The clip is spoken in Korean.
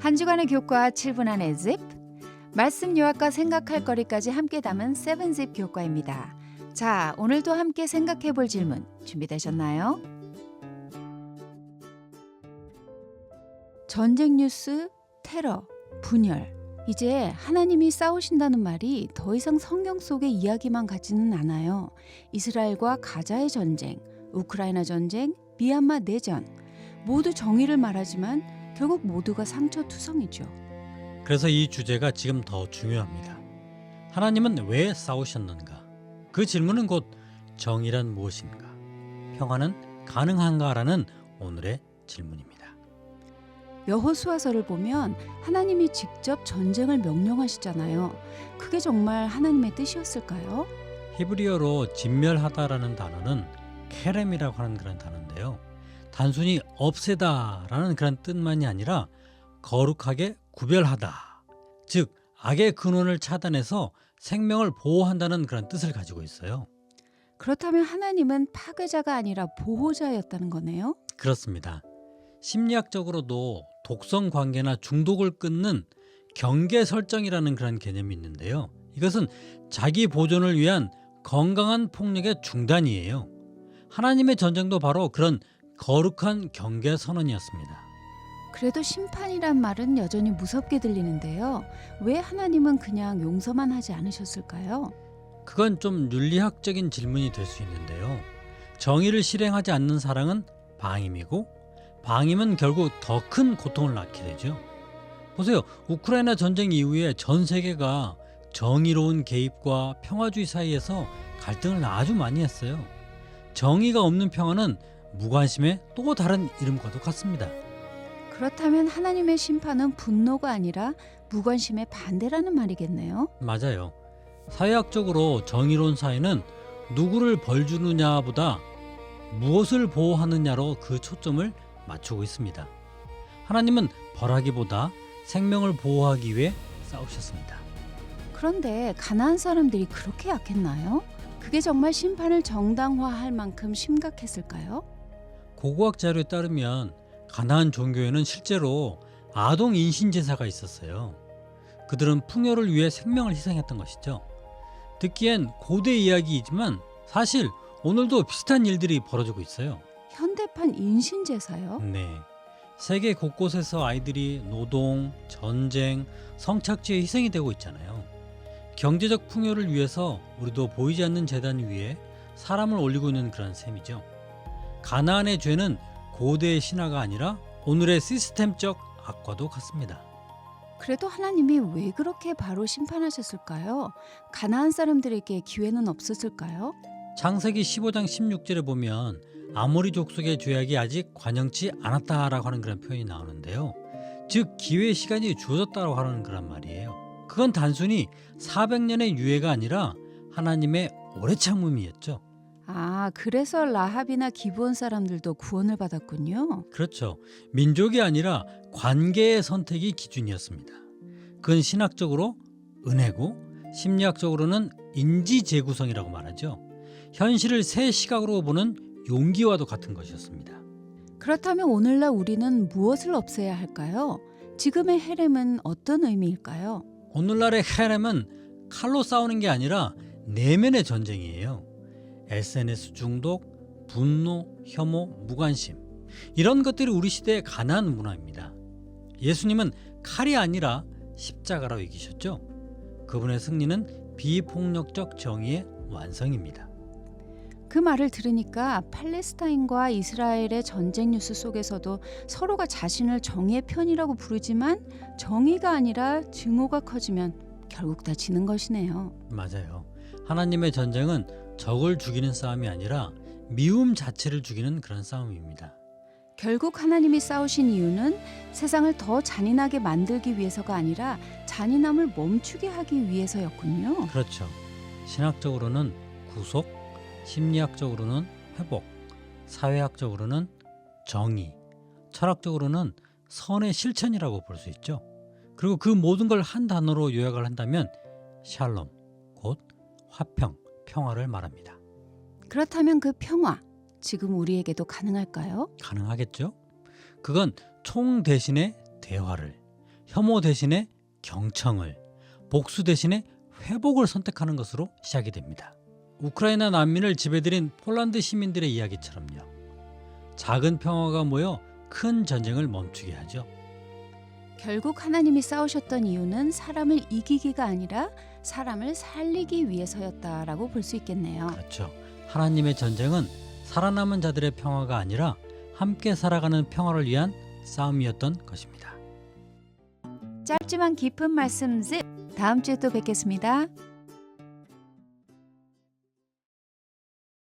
한 주간의 교과 7분 안의 집 말씀 요약과 생각할 거리까지 함께 담은 세븐집 교과입니다. 자, 오늘도 함께 생각해 볼 질문 준비되셨나요? 전쟁 뉴스, 테러, 분열. 이제 하나님이 싸우신다는 말이 더 이상 성경 속의 이야기만 같지는 않아요. 이스라엘과 가자의 전쟁, 우크라이나 전쟁, 미얀마 내전 모두 정의를 말하지만 결국 모두가 상처투성이죠. 그래서 이 주제가 지금 더 중요합니다. 하나님은 왜 싸우셨는가? 그 질문은 곧 정의란 무엇인가? 평화는 가능한가라는 오늘의 질문입니다. 여호수아서를 보면 하나님이 직접 전쟁을 명령하시잖아요. 그게 정말 하나님의 뜻이었을까요? 히브리어로 진멸하다라는 단어는 케렘이라고 하는 그런 단어인데요. 단순히 없애다라는 그런 뜻만이 아니라 거룩하게 구별하다. 즉 악의 근원을 차단해서 생명을 보호한다는 그런 뜻을 가지고 있어요. 그렇다면 하나님은 파괴자가 아니라 보호자였다는 거네요. 그렇습니다. 심리학적으로도 독성 관계나 중독을 끊는 경계 설정이라는 그런 개념이 있는데요. 이것은 자기 보존을 위한 건강한 폭력의 중단이에요. 하나님의 전쟁도 바로 그런 거룩한 경계 선언이었습니다. 그래도 심판이란 말은 여전히 무섭게 들리는데요. 왜 하나님은 그냥 용서만 하지 않으셨을까요? 그건 좀 윤리학적인 질문이 될 수 있는데요. 정의를 실행하지 않는 사랑은 방임이고 방임은 결국 더 큰 고통을 낳게 되죠. 보세요. 우크라이나 전쟁 이후에 전 세계가 정의로운 개입과 평화주의 사이에서 갈등을 아주 많이 했어요. 정의가 없는 평화는 무관심의 또 다른 이름과도 같습니다. 그렇다면 하나님의 심판은 분노가 아니라 무관심의 반대라는 말이겠네요. 맞아요. 사회학적으로 정의로운 사회는 누구를 벌 주느냐보다 무엇을 보호하느냐로 그 초점을 맞추고 있습니다. 하나님은 벌하기보다 생명을 보호하기 위해 싸우셨습니다. 그런데 가나안 사람들이 그렇게 약했나요? 그게 정말 심판을 정당화할 만큼 심각했을까요? 고고학 자료에 따르면 가나안 종교에는 실제로 아동 인신 제사가 있었어요. 그들은 풍요를 위해 생명을 희생했던 것이죠. 듣기엔 고대 이야기이지만 사실 오늘도 비슷한 일들이 벌어지고 있어요. 현대판 인신 제사요? 네. 세계 곳곳에서 아이들이 노동, 전쟁, 성착취에 희생이 되고 있잖아요. 경제적 풍요를 위해서 우리도 보이지 않는 재단 위에 사람을 올리고 있는 그런 셈이죠. 가나안의 죄는 고대의 신화가 아니라 오늘의 시스템적 악과도 같습니다. 그래도 하나님이 왜 그렇게 바로 심판하셨을까요? 가나안 사람들에게 기회는 없었을까요? 창세기 15장 16절에 보면 아모리 족속의 죄악이 아직 관영치 않았다라고 하는 그런 표현이 나오는데요. 즉 기회 시간이 주어졌다고 하는 그런 말이에요. 그건 단순히 400년의 유예가 아니라 하나님의 오래 참음이었죠. 아, 그래서 라합이나 기브온 사람들도 구원을 받았군요. 그렇죠. 민족이 아니라 관계의 선택이 기준이었습니다. 그건 신학적으로 은혜고 심리학적으로는 인지 재구성이라고 말하죠. 현실을 새 시각으로 보는 용기와도 같은 것이었습니다. 그렇다면 오늘날 우리는 무엇을 없애야 할까요? 지금의 헤렘은 어떤 의미일까요? 오늘날의 헤렘은 칼로 싸우는 게 아니라 내면의 전쟁이에요. SNS 중독, 분노, 혐오, 무관심. 이런 것들이 우리 시대의 가난 문화입니다. 예수님은 칼이 아니라 십자가로 이기셨죠. 그분의 승리는 비폭력적 정의의 완성입니다. 그 말을 들으니까 팔레스타인과 이스라엘의 전쟁 뉴스 속에서도 서로가 자신을 정의의 편이라고 부르지만 정의가 아니라 증오가 커지면 결국 다 지는 것이네요. 맞아요. 하나님의 전쟁은 적을 죽이는 싸움이 아니라 미움 자체를 죽이는 그런 싸움입니다. 결국 하나님이 싸우신 이유는 세상을 더 잔인하게 만들기 위해서가 아니라 잔인함을 멈추게 하기 위해서였군요. 그렇죠. 신학적으로는 구속, 심리학적으로는 회복, 사회학적으로는 정의, 철학적으로는 선의 실천이라고 볼 수 있죠. 그리고 그 모든 걸 한 단어로 요약을 한다면 샬롬, 곧 화평, 평화를 말합니다. 그렇다면 그 평화 지금 우리에게도 가능할까요? 가능하겠죠? 그건 총 대신의 대화를, 혐오 대신에 경청을, 복수 대신에 회복을 선택하는 것으로 시작이 됩니다. 우크라이나 난민을 지배들인 폴란드 시민들의 이야기처럼요. 작은 평화가 모여 큰 전쟁을 멈추게 하죠. 결국 하나님이 싸우셨던 이유는 사람을 이기기가 아니라 사람을 살리기 위해서였다라고 볼 수 있겠네요. 그렇죠. 하나님의 전쟁은 살아남은 자들의 평화가 아니라 함께 살아가는 평화를 위한 싸움이었던 것입니다. 짧지만 깊은 말씀 즈 다음 주에 또 뵙겠습니다.